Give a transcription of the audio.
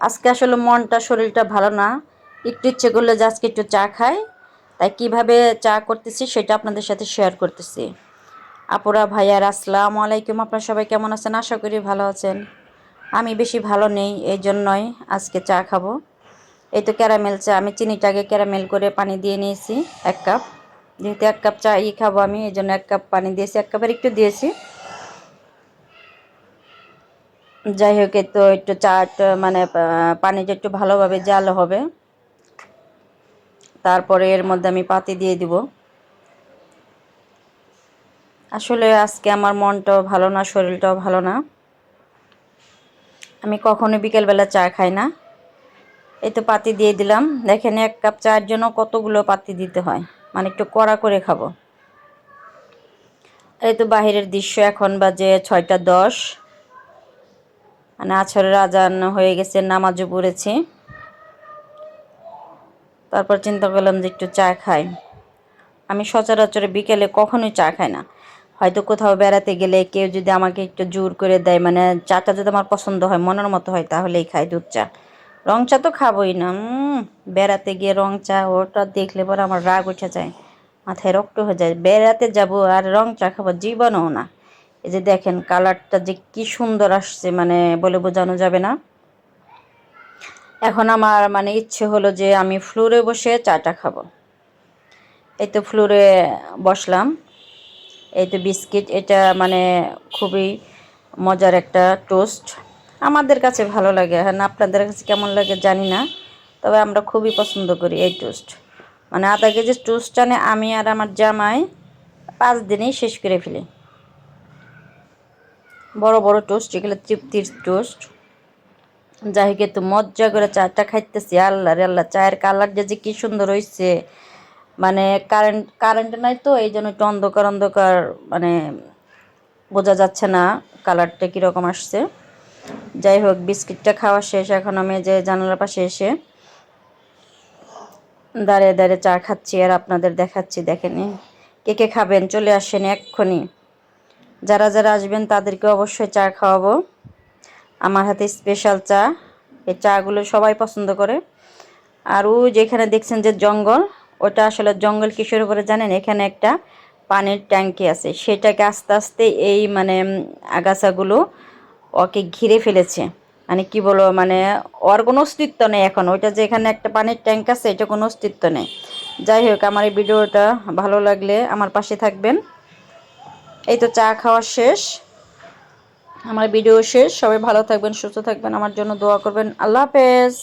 আজকে আসলে মনটা, শরীরটা ভালো না। একটু ইচ্ছে করলে যে আজকে একটু চা খাই। তাই কীভাবে চা করতেছি সেটা আপনাদের সাথে শেয়ার করতেছি। আপুরা, ভাইয়ার, আসসালামু আলাইকুম। আপনারা সবাই কেমন আছেন? আশা করি ভালো আছেন। আমি বেশি ভালো নেই এই জন্যই আজকে চা খাব। এই তো ক্যারামেল চা। আমি চিনিটাকে ক্যারামেল করে পানি দিয়ে নিয়েছি, এক কাপ যেহেতু এক কাপ চা ই খাব আমি এই জন্য এক কাপ পানি দিয়েছি। এক কাপের একটু দিয়েছি। যাই হোক তো একটু চাটা মানে পানিটা একটু ভালোভাবে জাল হবে, তারপরে এর মধ্যে আমি পাতি দিয়ে দিব। আসলে আজকে আমার মনটাও ভালো না, শরীরটাও ভালো না। আমি কখনো বিকেলবেলা চা খাই না। এই তো পাতি দিয়ে দিলাম। দেখেন, এক কাপ চায়ের জন্য কতগুলো পাতি দিতে হয়। মানে একটু কড়া করে খাব। এই তো বাহিরের দৃশ্য, এখন বাজে ছয়টা দশ। মানে আছরের আজান হয়ে গেছে, নামাজও পড়েছি। তারপর চিন্তা করলাম যে একটু চা খাই। আমি সচরাচর বিকেলে কখনোই চা খাই না। হয়তো কোথাও বেড়াতে গেলে কেউ যদি আমাকে একটু জোর করে দেয় মানে চাটা যদি আমার পছন্দ হয়, মনের মতো হয়, তাহলেই খাই দুধ চা। রং চা তো খাবোই না বেড়াতে গিয়ে রং চা, ওটা দেখলে পরে আমার রাগ উঠে যায়, মাথায় রক্ত হয়ে যায়। বেড়াতে যাব আর রং চা খাব, জীবনও না। এই যে দেখেন কালারটা যে কি সুন্দর আসছে মানে বলে বোঝানো যাবে না। এখন আমার মানে ইচ্ছে হলো যে আমি ফ্লোরে বসে চাটা খাব। এই তো ফ্লোরে বসলাম। এই তো বিস্কিট, এটা মানে খুবই মজার একটা টোস্ট। আমাদের কাছে ভালো লাগে হ্যাঁ আপনাদের কাছে কেমন লাগে জানি না, তবে আমরা খুবই পছন্দ করি এই টোস্ট। মানে আধা কেজি টোস্ট আনে আমি আর আমার জামাই পাঁচ দিনেই শেষ করে ফেলি। বড় বড় টোস্ট এগুলো তৃপ্তির টোস্ট যাই হোক একটু মজা করে চাটা খাইতেছি, আল্লাহ রে আল্লাহ, চায়ের কালারটা যে কি সুন্দর হয়েছে মানে কারেন্ট কারেন্ট নাই তো, এই জন্য একটু অন্ধকার অন্ধকার মানে বোঝা যাচ্ছে না কালারটা কীরকম আসছে। যাই হোক, বিস্কিটটা খাওয়া শেষ, এখন আমি যে জানালার পাশে এসে দাঁড়িয়ে দাঁড়িয়ে চা খাচ্ছি আর আপনাদের দেখাচ্ছি, দেখেনি। কে কে খাবেন? চলে আসেন এক্ষুনি। যারা যারা আসবেন, তাদেরকে অবশ্যই চা খাওয়াবো। আমার হাতে স্পেশাল চা। এই চাগুলো সবাই পছন্দ করে। আর ওই যেখানে দেখছেন যে জঙ্গল, ওটা আসলে জঙ্গল কিশোর উপরে জানেন? এখানে একটা পানির ট্যাঙ্কি আছে। সেটাকে আস্তে আস্তে এই মানে আগাছাগুলো ওকে ঘিরে ফেলেছে। মানে কি বলব মানে ওর কোনো অস্তিত্ব নেই এখন। ওইটা যে এখানে একটা পানির ট্যাঙ্ক আছে, এটা কোনো অস্তিত্ব নেই। যাই হোক, আমার এই ভিডিওটা ভালো লাগলে আমার পাশে থাকবেন। এই তো চা খাওয়া শেষ। আমার ভিডিও শেষ। সবাই ভালো থাকবেন, সুস্থ থাকবেন। আমার জন্য দোয়া করবেন। আল্লাহ হাফেজ।